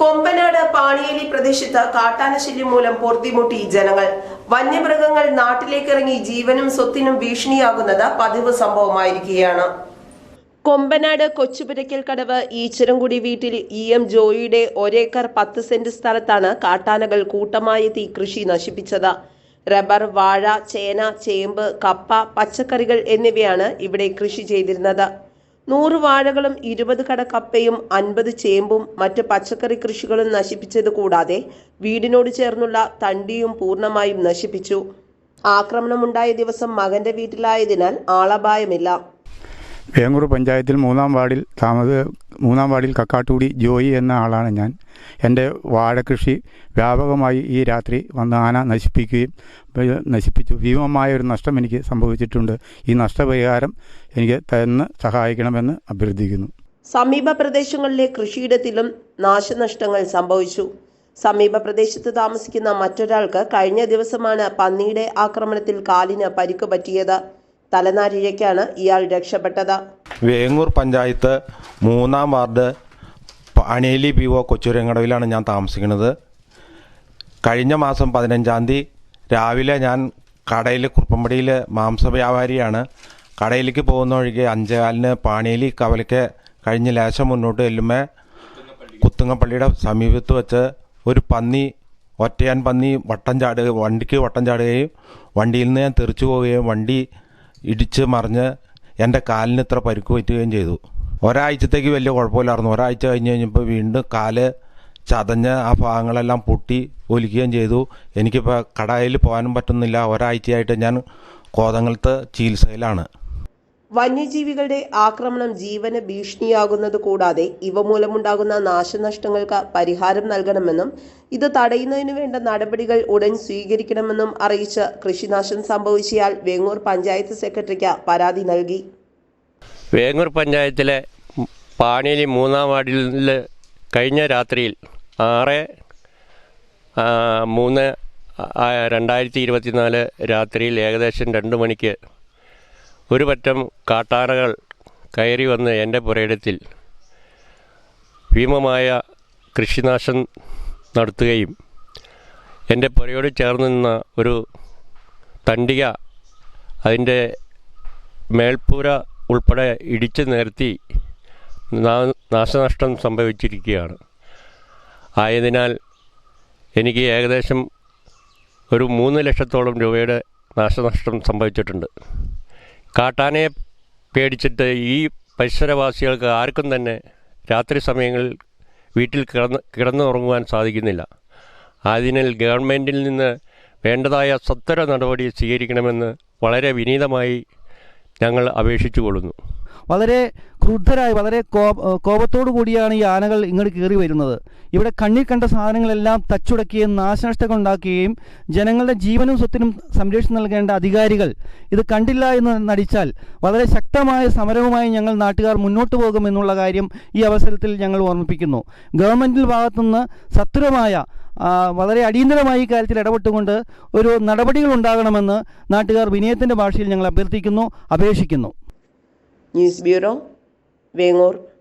കൊമ്പനാട് പാണിയേലി പ്രദേശത്ത് കാട്ടാനശല്യം മൂലം പൊറുതിമുട്ടി ജനങ്ങൾ. വന്യമൃഗങ്ങൾ നാട്ടിലേക്കിറങ്ങി ജീവനും സ്വത്തിനും ഭീഷണിയാകുന്നത് പതിവ് സംഭവമായിരിക്കുകയാണ്. കൊമ്പനാട് കൊച്ചുപുരയ്ക്കൽ കടവ് ഈച്ചരംകുടി വീട്ടിൽ ഇ എം ജോയിയുടെ ഒരേക്കർ പത്ത് സെന്റ് സ്ഥലത്താണ് കാട്ടാനകൾ കൂട്ടമായി തീ കൃഷി നശിപ്പിച്ചത്. റബ്ബർ വാഴ ചേന ചേമ്പ് കപ്പ പച്ചക്കറികൾ എന്നിവയാണ് ഇവിടെ കൃഷി ചെയ്തിരുന്നത്. നൂറ് വാഴകളും ഇരുപത് കട കപ്പയും അൻപത് ചേമ്പും മറ്റ് പച്ചക്കറി കൃഷികളും നശിപ്പിച്ചത് കൂടാതെ വീടിനോട് ചേർന്നുള്ള തണ്ടിയും പൂർണമായും നശിപ്പിച്ചു. ആക്രമണമുണ്ടായ ദിവസം മകന്റെ വീട്ടിലായതിനാൽ ആളപായമില്ല. വേങ്ങൂർ പഞ്ചായത്തിൽ മൂന്നാം വാർഡിൽ താമസ മൂന്നാം വാർഡിൽ കക്കാട്ടുകുടി ജോയി എന്ന ആളാണ് ഞാൻ. എന്റെ വാഴകൃഷി വ്യാപകമായി ഈ രാത്രി വന്ന് ആന നശിപ്പിക്കുകയും നശിപ്പിച്ചു. ഭീമമായ ഒരു നഷ്ടം എനിക്ക് സംഭവിച്ചിട്ടുണ്ട്. ഈ നഷ്ടപരിഹാരം എനിക്ക് തന്ന് സഹായിക്കണമെന്ന് അഭ്യർത്ഥിക്കുന്നു. സമീപ പ്രദേശങ്ങളിലെ കൃഷിയിടത്തിലും നാശനഷ്ടങ്ങൾ സംഭവിച്ചു. സമീപ പ്രദേശത്ത് താമസിക്കുന്ന മറ്റൊരാൾക്ക് കഴിഞ്ഞ ദിവസമാണ് പന്നിയുടെ ആക്രമണത്തിൽ കാലിന് പരിക്ക് പറ്റിയത്. തലനാരിഴയ്ക്കാണ് ഇയാൾ രക്ഷപ്പെട്ടത്. വേങ്ങൂർ പഞ്ചായത്ത് മൂന്നാം വാർഡ് അണേലി പി ഒ കൊച്ചുരങ്ങടവിലാണ് ഞാൻ താമസിക്കുന്നത്. കഴിഞ്ഞ മാസം പതിനഞ്ചാം തീയതി രാവിലെ ഞാൻ കടയിൽ കുറുപ്പമ്പടിയിൽ മാംസ വ്യാപാരിയാണ്. കടയിലേക്ക് പോകുന്ന വഴിക്ക് അഞ്ചേകാലിന് പാണേലി കവലയ്ക്ക് കഴിഞ്ഞ് ലേശം മുന്നോട്ട് ചെല്ലുമ്പോൾ കുത്തുങ്ങപ്പള്ളിയുടെ സമീപത്ത് വെച്ച് ഒരു പന്നി ഒറ്റയാൻ പന്നി വട്ടം ചാടുക വണ്ടിക്ക് വട്ടം ചാടുകയും വണ്ടിയിൽ നിന്ന് ഞാൻ തെറിച്ചു പോവുകയും വണ്ടി ഇടിച്ച് മറിഞ്ഞ് എന്റെ കാലിന് ഇത്ര പരുക്ക് പറ്റുകയും ചെയ്തു. ഒരാഴ്ചത്തേക്ക് വലിയ കുഴപ്പമില്ലായിരുന്നു. ഒരാഴ്ച കഴിഞ്ഞ് കഴിഞ്ഞപ്പോൾ വീണ്ടും കാൽ ചതഞ്ഞ് ആ ഭാഗങ്ങളെല്ലാം പൊട്ടി ഒലിക്കുകയും ചെയ്തു. എനിക്കിപ്പോൾ കടയിൽ പോകാനും പറ്റുന്നില്ല. ഒരാഴ്ചയായിട്ട് ഞാൻ കോതങ്ങളത്ത് ചികിത്സയിലാണ്. വന്യജീവികളുടെ ആക്രമണം ജീവന് ഭീഷണിയാകുന്നത് കൂടാതെ ഇവ മൂലമുണ്ടാകുന്ന നാശനഷ്ടങ്ങൾക്ക് പരിഹാരം നൽകണമെന്നും ഇത് തടയുന്നതിനു വേണ്ട നടപടികൾ ഉടൻ സ്വീകരിക്കണമെന്നും അറിയിച്ച് കൃഷിനാശം സംഭവിച്ചാൽ വേങ്ങൂർ പഞ്ചായത്ത് സെക്രട്ടറിക്ക് പരാതി നൽകി. വേങ്ങൂർ പഞ്ചായത്തിലെ പാണിയേലി മൂന്നാം വാർഡിൽ കഴിഞ്ഞ രാത്രിയിൽ ആറ് മൂന്ന് രണ്ടായിരത്തി ഇരുപത്തിനാല് രാത്രിയിൽ ഏകദേശം രണ്ട് മണിക്ക് ഒരു പറ്റം കാട്ടാനകൾ കയറി വന്ന് എന്റെ പുരയിടത്തിൽ ഭീമമായ കൃഷിനാശം നടത്തുകയും എന്റെ പുരയോട് ചേർന്ന് നിന്ന ഒരു തണ്ടിക അതിന്റെ മേൽപ്പൂര ഉൾപ്പെടെ ഇടിച്ചു നിർത്തി നാശനഷ്ടം സംഭവിച്ചിരിക്കുകയാണ്. ആയതിനാൽ എനിക്ക് ഏകദേശം ഒരു മൂന്ന് ലക്ഷത്തോളം രൂപയുടെ നാശനഷ്ടം സംഭവിച്ചിട്ടുണ്ട്. കാട്ടാനയെ പേടിച്ചിട്ട് ഈ പരിസരവാസികൾക്ക് ആർക്കും തന്നെ രാത്രി സമയങ്ങളിൽ വീട്ടിൽ കിടന്ന് കിടന്നുറങ്ങുവാൻ സാധിക്കുന്നില്ല. അതിനാൽ ഗവൺമെന്റിൽ നിന്ന് വേണ്ടതായ സത്വര നടപടി സ്വീകരിക്കണമെന്ന് വളരെ വിനീതമായി ഞങ്ങൾ അപേക്ഷിച്ചു കൊള്ളുന്നു വളരെ ക്രുദ്ധരായി വളരെ കോപത്തോടു കൂടിയാണ് ഈ ആനകൾ ഇങ്ങോട്ട് കയറി വരുന്നത്. ഇവിടെ കണ്ണിൽ കണ്ട സാധനങ്ങളെല്ലാം തച്ചുടക്കുകയും നാശനഷ്ടങ്ങൾ ഉണ്ടാക്കുകയും ജനങ്ങളുടെ ജീവനും സ്വത്തിനും സംരക്ഷണം നൽകേണ്ട അധികാരികൾ ഇത് കണ്ടില്ല എന്ന് നടിച്ചാൽ വളരെ ശക്തമായ സമരവുമായി ഞങ്ങൾ നാട്ടുകാർ മുന്നോട്ട് പോകുമെന്നുള്ള കാര്യം ഈ അവസരത്തിൽ ഞങ്ങൾ ഓർമ്മിപ്പിക്കുന്നു. ഗവൺമെന്റിൽ ഭാഗത്തുനിന്ന് സത്വരമായ വളരെ അടിയന്തരമായി ഈ കാര്യത്തിൽ ഇടപെട്ടുകൊണ്ട് ഒരു നടപടികൾ ഉണ്ടാകണമെന്ന് നാട്ടുകാർ വിനയത്തിന്റെ ഭാഷയിൽ ഞങ്ങൾ അഭ്യർത്ഥിക്കുന്നു അപേക്ഷിക്കുന്നു. News bureau Vengoor